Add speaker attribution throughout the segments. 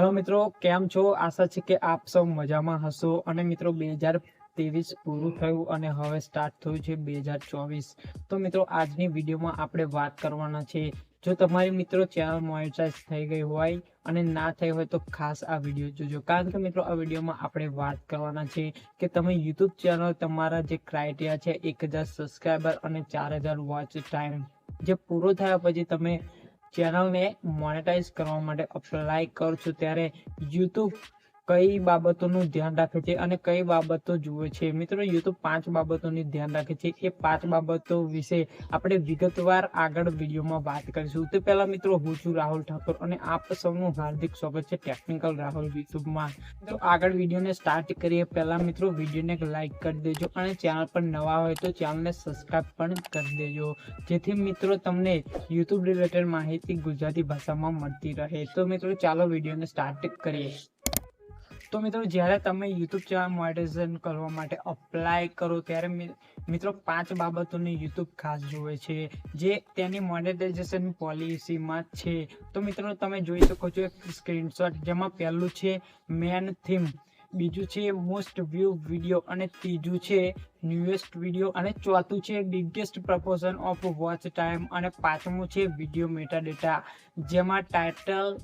Speaker 1: Hello મિત્રો, કેમ છો? આશા છે કે આપ સૌ મજામાં હશો. અને મિત્રો, બે હજાર ત્રેવીસ પૂરું થયું અને હવે સ્ટાર્ટ થયું છે બે હજાર ચોવીસ. તો મિત્રો, આજની વિડીયોમાં આપણે વાત કરવાના છે, જો તમારી મિત્રો ચેનલ મોનિટાઇઝ થઈ ગઈ હોય અને ના થઈ હોય તો ખાસ આ વીડિયો જોજો. કારણ કે મિત્રો, આ વિડીયોમાં આપણે વાત કરવાના છે કે તમે યુટ્યુબ ચેનલ તમારા જે ક્રાઇટેરિયા છે, એક હજાર સબસ્ક્રાઈબર અને ચાર હજાર વોચ ટાઈમ જે પૂરો થયા પછી તમે ચેનલને મોનેટાઈઝ કરવા માટે અપ્લાય કરો છો. ત્યારે યુટ્યુબ કઈ બાબતોનું ધ્યાન રાખે છે અને કઈ બાબતો જુએ છે? મિત્રો યુટ્યુબ પાંચ બાબતોની ધ્યાન રાખે છે. એ પાંચ બાબતો વિશે આપણે વિગતવાર આગળ વિડીયોમાં વાત કરીશું. તે પહેલા મિત્રો, હું છું રાહુલ ઠાકોર અને આપ સૌનું હાર્દિક સ્વાગત છે ટેકનિકલ રાહુલ યુટ્યુબમાં. તો આગળ વિડીયોને સ્ટાર્ટ કરીએ. પહેલાં મિત્રો, વિડીયોને લાઈક કરી દેજો અને ચેનલ પર નવા હોય તો ચેનલને સબસ્ક્રાઈબ પણ કરી દેજો. જેથી મિત્રો, તમને યુટ્યુબ રિલેટેડ માહિતી ગુજરાતી ભાષામાં મળતી રહે. તો મિત્રો, ચાલો વિડીયોને સ્ટાર્ટ કરીએ. તો મિત્રો, જ્યારે તમે યુટ્યુબ ચેનલ મોનેટાઇઝેશન કરવા માટે અપ્લાય કરો, ત્યારે મિત્રો, પાંચ બાબતોને યુટ્યુબ ખાસ જોવે છે, જે તેની મોનેટાઇઝેશન પોલિસીમાં છે. તો મિત્રો, તમે જોઈ શકો છો એક સ્ક્રીનશોટ જેમાં પહેલું છે મેન થીમ બીજું છે મોસ્ટ વ્યૂ વીડિયો અને ત્રીજું છે ન્યુએસ્ટ વીડિયો અને ચોથું છે biggest proposition of watch time અને પાંચમું છે વીડિયો મેટા ડેટા જેમાં ટાઇટલ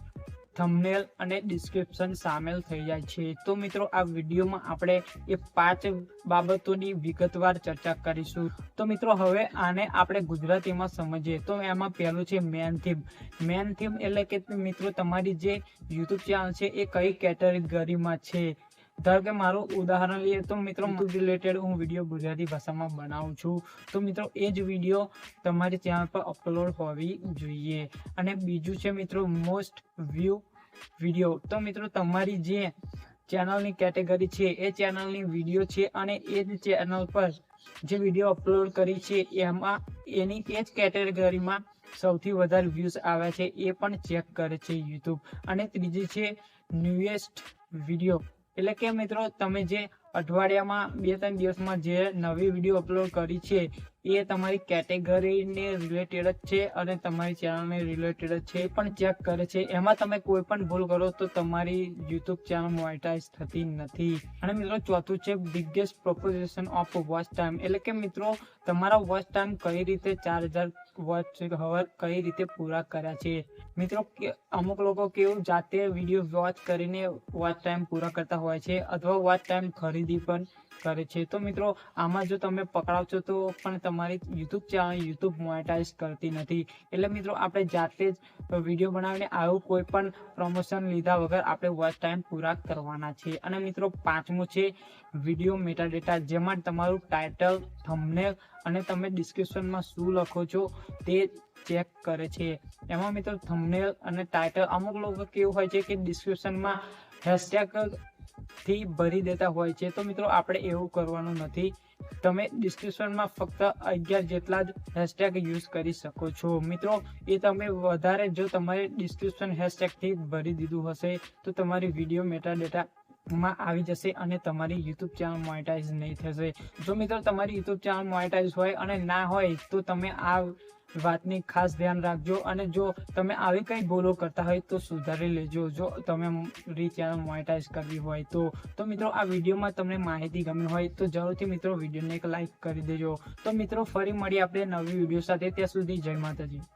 Speaker 1: થંબનેલ અને ડિસ્ક્રિપ્શન સામેલ થઈ જાય છે. તો મિત્રો, આ વિડીયોમાં આપણે એ પાંચ બાબતોની વિગતવાર ચર્ચા કરીશું. તો મિત્રો, હવે આને આપણે ગુજરાતીમાં સમજીએ. તો એમાં પહેલું છે મેન થીમ મેન થીમ એટલે કે મિત્રો, તમારી જે યુટ્યુબ ચેનલ છે એ કઈ કેટેગરીમાં છે? ધારો કે મારું ઉદાહરણ લઈએ તો મિત્રો રિલેટેડ હું વીડિયો ગુજરાતી ભાષામાં બનાવું છું. તો મિત્રો એ જ વીડિયો તમારી ચેનલ પર અપલોડ હોવી જોઈએ. અને બીજું છે મિત્રો મોસ્ટ વ્યૂ વીડિયો તો મિત્રો તમારી જે ચેનલની કેટેગરી છે એ ચેનલની વીડિયો છે અને એ જ ચેનલ પર જે વીડિયો અપલોડ કરી છે એમાં એની એ જ કેટેગરીમાં સૌથી વધારે વ્યૂઝ આવે છે એ પણ ચેક કરે છે યુટ્યુબ અને ત્રીજી છે ન્યુએસ્ટ વીડિયો એટલે કે મિત્રો, તમે જે અઠવાડિયામાં બે ત્રણ દિવસમાં જે નવી વીડિયો અપલોડ કરી છે, એ તમારી કેટેગરીને રિલેટેડ જ છે અને તમારી ચેનલને રિલેટેડ જ છે, એ પણ ચેક કરે છે. એમાં તમે કોઈ પણ ભૂલ કરો તો તમારી યુટ્યુબ ચેનલ મોનિટાઇઝ થતી નથી. અને મિત્રો, ચોથું છે biggest proposition of watch time એટલે કે મિત્રો, તમારા વોચ ટાઈમ કઈ રીતે ચાર હજાર વોચ હવર કઈ રીતે પૂરા કર્યા છે? મિત્રો અમુક લોકો કેવું જાતે વીડિયો વોચ કરીને વોચ ટાઈમ પૂરા કરતા હોય છે, અથવા વોચ ટાઈમ ખરીદી પણ કરે છે. તો મિત્રો, આમાં જો તમે પકડાવ છો તો પણ તમારી યુટ્યુબ ચેનલ યુટ્યુબ મોનેટાઇઝ કરતી નથી. એટલે મિત્રો, આપણે જાતે જ વીડિયો બનાવીને આવું કોઈ પણ પ્રમોશન લીધા વગર આપણે વોચ ટાઈમ પૂરા કરવાના છે. અને મિત્રો, પાંચમું છે વીડિયો મેટા ડેટા જેમાં તમારું ટાઇટલ થંબનેલ અને તમે ડિસ્ક્રિપ્શનમાં શું લખો છો તે ચેક કરે છે. એમાં મિત્રો થંબનેલ અને ટાઇટલ અમુક લોકો કેવું હોય છે કે ડિસ્ક્રિપ્શનમાં હેશટેગથી ભરી દેતા હોય છે. તો મિત્રો આપણે એવું કરવાનું નથી. તમે ડિસ્ક્રિપ્શનમાં ફક્ત અગિયાર જેટલા જ હેશટેગ યુઝ કરી શકો છો. મિત્રો, એ તમે વધારે જો તમારે ડિસ્ક્રિપ્શન હેશટેગથી ભરી દીધું હશે, તો તમારી વીડિયો મેટા ડેટા માં આવી જશે અને તમારી યુટ્યુબ ચેનલ મોનેટાઇઝ નહીં થશે. જો મિત્રો, તમારી યુટ્યુબ ચેનલ મોનેટાઇઝ હોય અને ના હોય, તો તમે આ વાતની ખાસ ધ્યાન રાખજો. અને જો તમે આવી કંઈ ભૂલો કરતા હોય, તો સુધારી લેજો. જો તમે રી ચેનલ મોનેટાઇઝ કરવી હોય તો. તો મિત્રો, આ વિડીયોમાં તમને માહિતી ગમી હોય, તો જરૂરથી મિત્રો વિડીયોને એક લાઈક કરી દેજો. તો મિત્રો, ફરી મળીએ આપણે નવી વીડિયો સાથે. ત્યાં સુધી જય માતાજી.